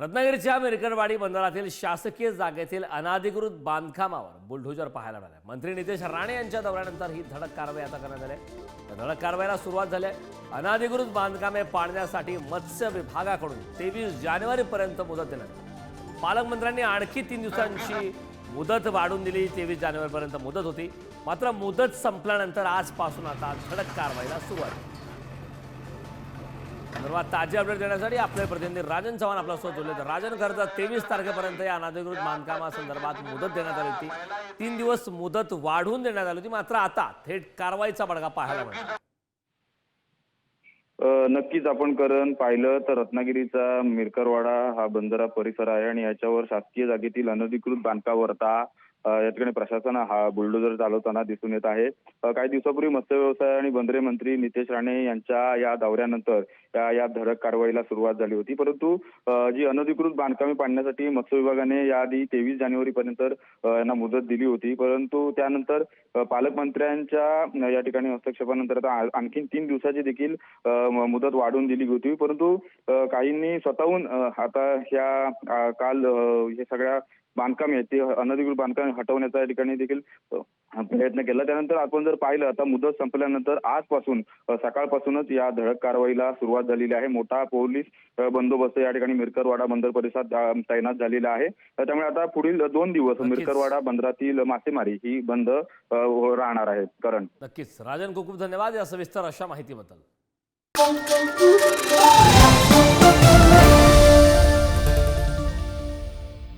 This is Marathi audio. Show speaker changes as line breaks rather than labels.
रत्नागिरीच्या मिरकरवाडी बंदरातील शासकीय जागेतील अनाधिकृत बांधकामावर बुलडोजर पाहायला मिळाले. मंत्री नितेश राणे यांच्या दौऱ्यानंतर ही धडक कारवाई आता करण्यात आली. आहे. धडक कारवाईला सुरुवात झाली. आहे. अनाधिकृत बांधकामे पाडण्यासाठी मत्स्य विभागाकडून तेवीस जानेवारीपर्यंत मुदत देण्यात पालकमंत्र्यांनी आणखी तीन दिवसांची मुदत वाढून दिली. तेवीस जानेवारीपर्यंत मुदत होती. मात्र मुदत संपल्यानंतर आजपासून आता धडक कारवाईला सुरुवात. झाली. संदर्भात ताजे अपडेट देण्यासाठी आपले प्रतिनिधी राजन चव्हाण आपल्यासोबत जोडले. तर राजन खरं तेवीस तारखेपर्यंत या अनाधिकृत बांधकामासंदर्भात मुदत देण्यात आली होती. तीन दिवस मुदत वाढवून देण्यात आली होती. मात्र आता थेट कारवाईचा बडगा पाहायला मिळतो
नक्कीच आपण करण पाहिलं तर रत्नागिरीचा मिरकरवाडा हा बंदरा परिसर आहे आणि याच्यावर शासकीय जागेतील अनधिकृत बांधकामावर आता या ठिकाणी प्रशासन हा बुलडोजर चालवताना दिसून येत आहे. काही दिवसापूर्वी मत्स्य व्यवसाय आणि बंदरे मंत्री नितेश राणे यांच्या या दौऱ्यानंतर या या धडक कारवाईला सुरुवात झाली होती. परंतु जी अनधिकृत बांधकामे पाडण्यासाठी मत्स्य विभागाने याआधी तेवीस जानेवारी पर्यंत यांना मुदत दिली होती. परंतु त्यानंतर पालकमंत्र्यांच्या या ठिकाणी हस्तक्षेपानंतर आता आणखी आणखीन तीन दिवसाची देखील मुदत वाढवून दिली होती. परंतु काहींनी स्वतःहून आता ह्या काल हे सगळ्या बांधकामे आहेत ते अनधिकृत बांधकामे हटवण्याचा या ठिकाणी देखील प्रयत्न केला. त्यानंतर आपण जर पाहिलं आता मुदत संपल्यानंतर आजपासून सकाळपासूनच या धडक कारवाईला सुरुवात झालेली आहे. मोठा पोलीस बंदोबस्त या ठिकाणी मिरकरवाडा बंदर परिसरात तैनात झालेला आहे. त्यामुळे आता पुढील दोन दिवस. मिरकरवाडा बंदरातील मासेमारी ही बंद राहणार आहे. करण.
नक्कीच. राजन खूप खूप धन्यवाद या सविस्तर अशा माहितीबद्दल.